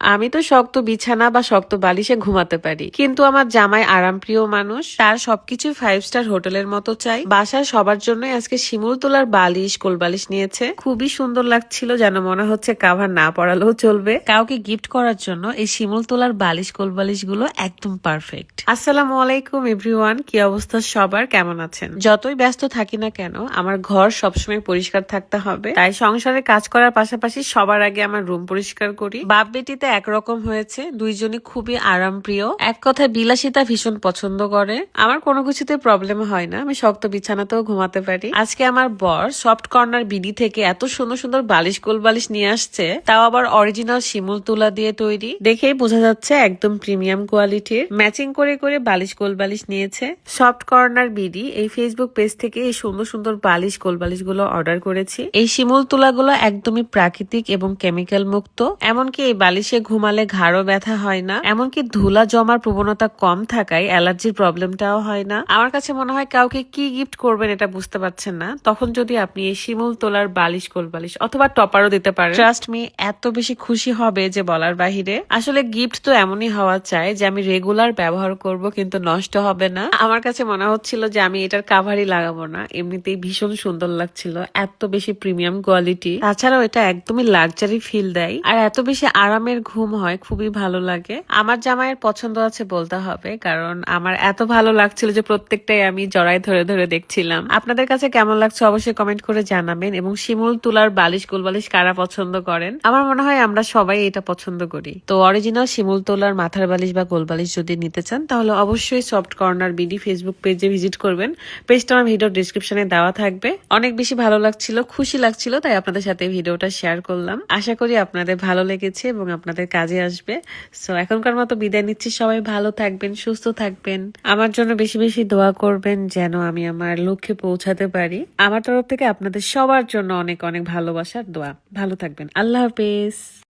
আমি তো শক্ত বিছানা বা শক্ত বালিশে ঘুমাতে পারি। কিন্তু আমার জামাই আরামপ্রিয় মানুষ। তার সবকিছু ফাইভ স্টার হোটেলের মতো চাই। বাসার সবার জন্যই আজকে শিমুল তোলার বালিশ, কোল বালিশ নিয়েছে। খুবই সুন্দর লাগছিল যেন মনে হচ্ছে কাভার না পড়ালেও চলবে। কাউকে গিফট করার জন্য এই শিমুল তোলার বালিশ, কোল বালিশগুলো একদম পারফেক্ট আসসালামু আলাইকুম এভরিওয়ান কি অবস্থা সবার? কেমন আছেন? যতই ব্যস্ত থাকি না কেন, আমার ঘর সবসময় পরিষ্কার থাকতে হবে। তাই সংসারে কাজ করার পাশাপাশি সবার আগে আমার রুম পরিষ্কার করি। বাপ বেটিতে একরকম হয়েছে। দুইজনই খুবই আরাম প্রিয় এক কথায় বিলাসিতা ভীষণ পছন্দ করে। আমার কোনো কিছুতে প্রবলেম হয় না। আমি শক্ত বিছানাতেও ঘুমাতে পারি। আজকে আমার বর সফট কর্নার বিডি থেকে এত সুন্দর সুন্দর বালিশ কোল বালিশ নিয়ে আসছে, তাও আবার অরিজিনাল শিমুল তুলা দিয়ে তৈরি। দেখেই বোঝা যাচ্ছে একদম প্রিমিয়াম কোয়ালিটির ম্যাচিং করে করে বালিশ কোল বালিশ নিয়েছে। সফট কর্নার বিডি, এই ফেসবুক পেজ থেকে এই সুন্দর সুন্দর বালিশ কোল বালিশগুলো অর্ডার করেছি। এই শিমুল তুলাগুলো একদমই প্রাকৃতিক এবং কেমিক্যাল মুক্ত। এমনকি এই বালিশে ঘুমালে ঘাড়ও ব্যথা হয় না, এমনকি ধুলা জমার প্রবণতা কম থাকায় অ্যালার্জির প্রবলেমটাও হয় না। আমার কাছে মনে হয় কাউকে কি গিফট করবেন এটা বুঝতে পারছেন না। তখন যদি আপনি এই শিমুল তোলার বালিশ কোল বালিশ অথবা টপারও দিতে পারেন। ট্রাস্ট মি এত বেশি খুশি হবে যে বলার বাহিরে। আসলে গিফট তো এমনই হওয়া চাই যে আমি রেগুলার ব্যবহার করব কিন্তু নষ্ট হবে না। আমার কাছে মনে হচ্ছিল যে আমি এটার কাভারই লাগাবো না। এমনিতেই ভীষণ সুন্দর লাগছিল, এত বেশি প্রিমিয়াম কোয়ালিটি তাছাড়াও এটা একদমই লাক্সারি ফিল দেয়। আর এত বেশি আরামের ঘুম হয়, খুবই ভালো লাগে। আমার জামাইয়ের পছন্দ আছে বলতে হবে, কারণ আমার এত ভালো লাগছিল যে প্রত্যেকটাই আমি জড়াই ধরে ধরে দেখছিলাম। আপনাদের কাছে কেমন লাগছে অবশ্যই কমেন্ট করে জানাবেন, এবং শিমুল তুলার বালিশ, গোল বালিশ কারা পছন্দ করেন? আমার মনে হয় আমরা সবাই এটা পছন্দ করি। তো অরিজিনাল শিমুল তোলার মাথার বালিশ বা গোল বালিশ যদি নিতে চান, তাহলে অবশ্যই সফট কর্নার বিডি ফেসবুক পেজে ভিজিট করবেন। পেজটা আমার ভিডিও ডিসক্রিপশনে দেওয়া থাকবে। অনেক বেশি ভালো লাগছিল, খুশি লাগছিল, তাই আপনাদের সাথে ভিডিওটা শেয়ার করলাম। আশা করি আপনাদের ভালো লেগেছে, এবং আপনাদের কাজে আসবে। সো এখনকার মতো বিদায় নিচ্ছি। সবাই ভালো থাকবেন, সুস্থ থাকবেন। আমার জন্য বেশি বেশি দোয়া করবেন যেন আমি আমার লক্ষ্যে পৌঁছাতে পারি। আমার তরফ থেকে আপনাদের সবার জন্য অনেক অনেক ভালোবাসার দোয়া। ভালো থাকবেন। আল্লাহ হাফেজ।